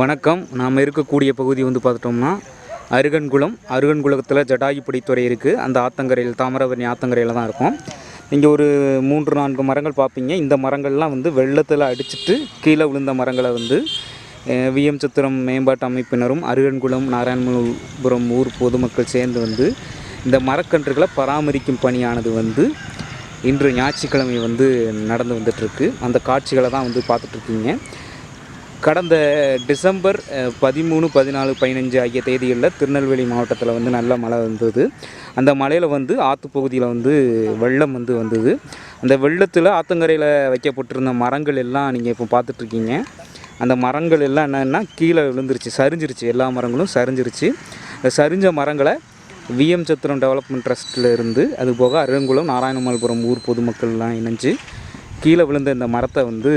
வணக்கம். நாம் இருக்கக்கூடிய பகுதி வந்து பார்த்துட்டோம்னா அருகன்குளம். அருகன்குளத்தில் ஜடாயுப்படித்துறை இருக்குது அந்த ஆத்தங்கரையில் தாமிரபரணி ஆத்தங்கரையில் தான் இருக்கும். இங்கே ஒரு மூன்று நான்கு மரங்கள் பார்ப்பீங்க. இந்த மரங்கள்லாம் வந்து வெள்ளத்தில் அடிச்சிட்டு கீழே விழுந்த மரங்களை வந்து விஎம் சித்திரம் மேம்பாட்டு அமைப்பினரும் அருகன்குளம் நாராயணபுரம் ஊர் பொதுமக்கள் சேர்ந்து வந்து இந்த மரக்கன்றுகளை பராமரிக்கும் பணியானது வந்து இன்று ஞாயிற்றுக்கிழமை வந்து நடந்து வந்துட்டுருக்கு அந்த காட்சிகளை தான் வந்து பார்த்துட்ருக்கீங்க கடந்த டிசம்பர் பதிமூணு பதினாலு பதினஞ்சு ஆகிய தேதிகளில் திருநெல்வேலி மாவட்டத்தில் வந்து நல்ல மழை வந்தது. அந்த மலையில் வந்து ஆற்று பகுதியில் வந்து வெள்ளம் வந்து வந்தது. அந்த வெள்ளத்தில் ஆத்தங்கரையில் வைக்கப்பட்டிருந்த மரங்கள் எல்லாம் நீங்கள் இப்போ பார்த்துட்ருக்கீங்க. அந்த மரங்கள் எல்லாம் என்னென்னா கீழே விழுந்துருச்சு சரிஞ்சிருச்சு. எல்லா மரங்களும் சரிஞ்சிருச்சு. அந்த சரிஞ்ச மரங்களை விஎம் சத்திரம் டெவலப்மெண்ட் ட்ரஸ்ட்டில் இருந்து அது போக அருங்குளம் நாராயணமால்புரம் ஊர் பொதுமக்கள்லாம் இணைஞ்சு கீழே விழுந்த இந்த மரத்தை வந்து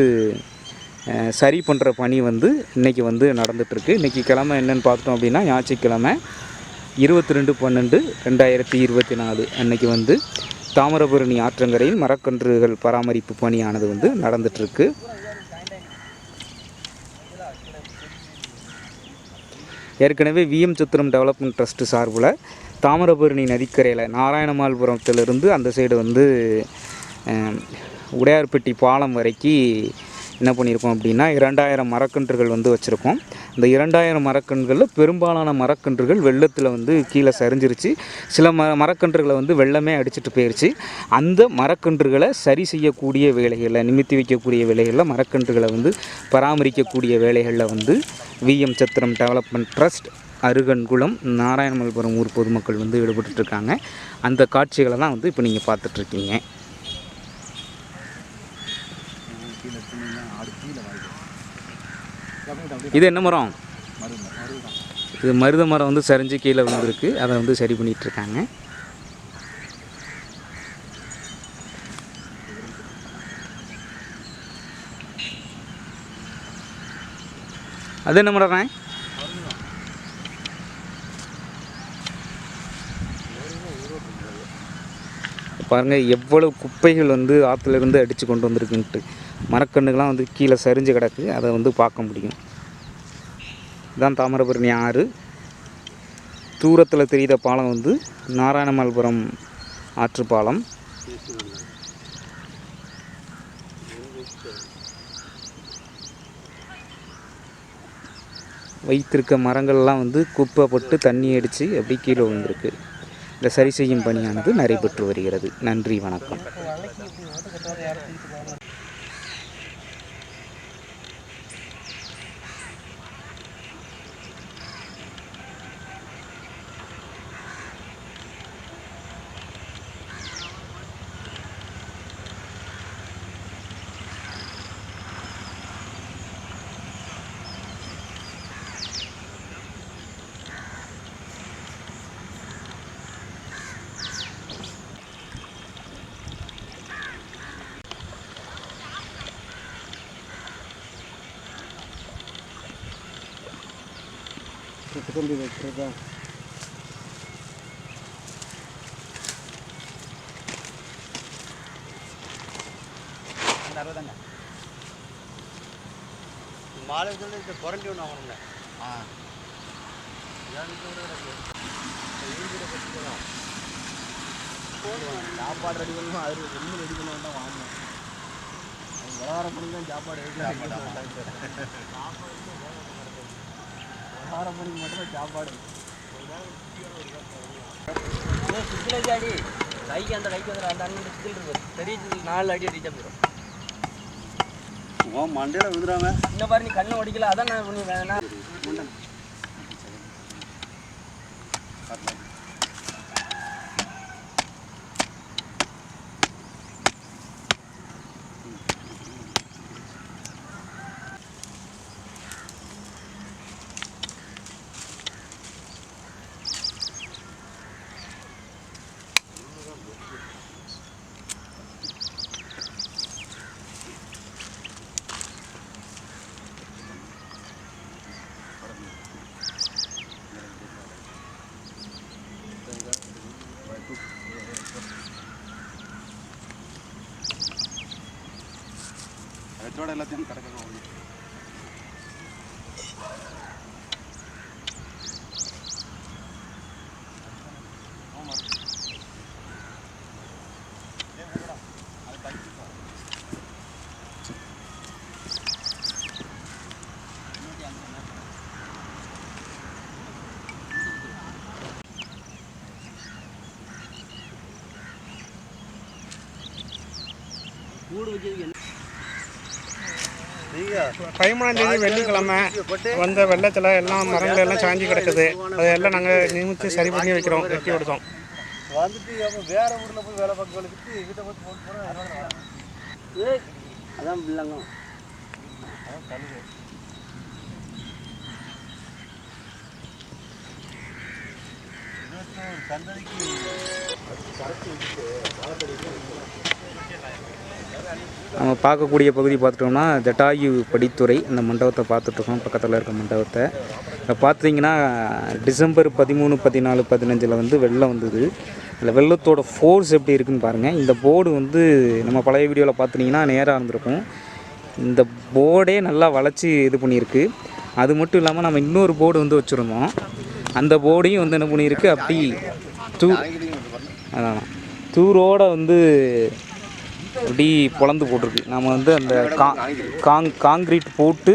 சரி பண்ணுற பணி வந்து இன்றைக்கி வந்து நடந்துகிட்ருக்கு இன்றைக்கி கிழமை என்னென்னு பார்த்தோம் அப்படின்னா ஞாயிற்றுக்கிழமை இருபத்தி ரெண்டு பன்னெண்டு ரெண்டாயிரத்தி இருபத்தி நாலு அன்றைக்கி வந்து தாமிரபரணி ஆற்றங்கரையில் மரக்கன்றுகள் பராமரிப்பு பணியானது வந்து நடந்துகிட்ருக்கு ஏற்கனவே விஎம் சித்திரம் டெவலப்மெண்ட் ட்ரஸ்ட் சார்பில் தாமிரபரணி நதிக்கரையில் நாராயணமால்புரத்திலிருந்து அந்த சைடு வந்து உடையார்பட்டி பாலம் வரைக்கும் என்ன பண்ணியிருக்கோம் அப்படின்னா இரண்டாயிரம் மரக்கன்றுகள் வந்து வச்சுருக்கோம். இந்த இரண்டாயிரம் மரக்கன்றுகளில் பெரும்பாலான மரக்கன்றுகள் வெள்ளத்தில் வந்து கீழே சரிஞ்சிருச்சு. சில ம மரக்கன்றுகளை வந்து வெள்ளமே அடிச்சிட்டு போயிடுச்சு அந்த மரக்கன்றுகளை சரி செய்யக்கூடிய வேலைகளில் நிமித்தி வைக்கக்கூடிய வேலைகளில் மரக்கன்றுகளை வந்து பராமரிக்கக்கூடிய வேலைகளில் வந்து V M Chathiram development trust Arugankulam Narayanamalpuram ஊர் பொதுமக்கள் வந்து ஈடுபட்டுட்டு இருக்காங்க. அந்த காட்சிகளை தான் வந்து இப்போ நீங்கள் பார்த்துட்ருக்கீங்க இது என்ன மரம்? இது மருத மரம் வந்து சரிஞ்சு கீழே விழுந்துருக்கு. அதை வந்து சரி பண்ணிட்டு இருக்காங்க அது என்ன மரம் பாருங்கள் எவ்வளவு குப்பைகள் வந்து ஆற்றுல இருந்து அடித்து கொண்டு வந்திருக்குன்ட்டு. மரக்கண்ணுகள்லாம் வந்து கீழே சரிஞ்சு கிடக்கு. அதை வந்து பார்க்க முடியும். இதான் தாமிரபரணி ஆறு. தூரத்தில் தெரிகிற பாலம் வந்து நாராயணமல்புரம் ஆற்று பாலம். வைத்திருக்க மரங்கள்லாம் வந்து குப்பைப்பட்டு தண்ணி அடித்து அப்படி கீழே விழுந்திருக்கு. இந்த சரி செய்யும் பணியானது நடைபெற்று வருகிறது. நன்றி வணக்கம். மாலை வந்து இந்த புரண்டி ஒன்று வாங்கணும்ல ஆ சாப்பாடு ரெடி பண்ணணும் அது ஒன்றும் ரெடி பண்ண வேண்டாம் வாங்கணும் விவகாரம் பண்ணி தான் சாப்பாடு விவகாரம் பண்ணி மட்டும் சாப்பாடு சிக்கில் அடி கைக்கு அந்த கைக்கு வந்து அந்த அண்ணன் சிக்கில் இருக்கு பெரிய நாலு அடி அடிச்சா போயிடும் ஓ மண்டையில் விழுந்துடாம. இந்த பாரு நீ கண்ணை ஒடிக்கல அதான் நான் வேணா அதோட எல்லாத்தையும் கிடக்கணும் கூடு வைக்கிறதுக்கு என்ன பதிமூணாம் தேதி வெள்ளிக்கிழமை வந்த வெள்ளத்தில் எல்லாம் மரங்கள் எல்லாம் சாஞ்சி கிடக்குது. அதெல்லாம் நாங்கள் நிமித்து சரி பண்ணி வைக்கிறோம் வெட்டி விடுதோம் வந்துட்டு வேற ஊர்ல போய் வேலை பார்க்கறதுக்கு எங்கிட்ட போய் ஃபோன் ஏய், அதான் பிள்ளைங்க. சந்ததிக்கு நம்ம பார்க்கக்கூடிய பகுதி பார்த்துட்டோம்னா ஜட்டாயு படித்துறை அந்த மண்டபத்தை பார்த்துட்ருக்கோம். பக்கத்தில் இருக்க மண்டபத்தை. இப்போ பார்த்தீங்கன்னா டிசம்பர் பதிமூணு பதினாலு பதினஞ்சில் வந்து வெள்ளம் வந்தது. அதில் வெள்ளத்தோட ஃபோர்ஸ் எப்படி இருக்குன்னு பாருங்கள் இந்த போர்டு வந்து நம்ம பழைய வீடியோவில் பார்த்துட்டிங்கன்னா நேராக இருந்திருக்கும். இந்த போர்டே நல்லா வளைச்சி இது பண்ணியிருக்கு. அது மட்டும் இல்லாமல் நம்ம இன்னொரு போர்டு வந்து வச்சுருந்தோம். அந்த போர்டையும் வந்து என்ன பண்ணியிருக்கு? அப்படி தூ அதான். தூரோட வந்து அப்படி பொளந்து போட்டிருக்கு. நம்ம வந்து அந்த கா காங் காங்க்ரீட் போட்டு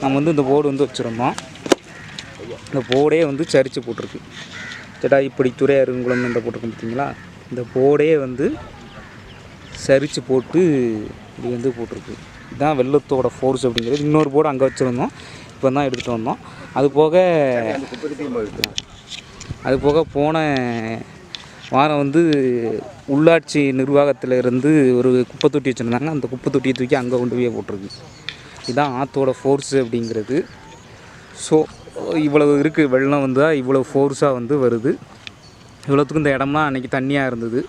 நம்ம வந்து இந்த போர்டு வந்து வச்சுருந்தோம். இந்த போர்டே வந்து சரிச்சு போட்டிருக்கு. சேட்டா இப்படி துறை அருங்குளம் இந்த போட்டிருக்கோம் பார்த்தீங்களா இந்த போர்டே வந்து சரிச்சு போட்டு இப்படி வந்து போட்டிருக்கு. இதுதான் வெள்ளத்தோட ஃபோர்ஸ் அப்படிங்கிறது. இன்னொரு போர்டு அங்கே வச்சுருந்தோம். இப்போ தான் எடுத்துகிட்டு வந்தோம். அது போக அது போக போன வாரம் வந்து உள்ளாட்சி நிர்வாகத்தில் இருந்து ஒரு குப்பை தொட்டி வச்சுருந்தாங்க. அந்த குப்பை தொட்டியை தூக்கி அங்கே கொண்டு போய் போட்டிருக்கு. இதுதான் ஆற்றோட ஃபோர்ஸு அப்படிங்கிறது. ஸோ இவ்வளவு இருக்குது வெள்ளம் வந்தால் இவ்வளோ ஃபோர்ஸாக வந்து வருது. இவ்வளோத்துக்கும் இந்த இடம்லாம் அன்றைக்கி தண்ணியாக இருந்தது.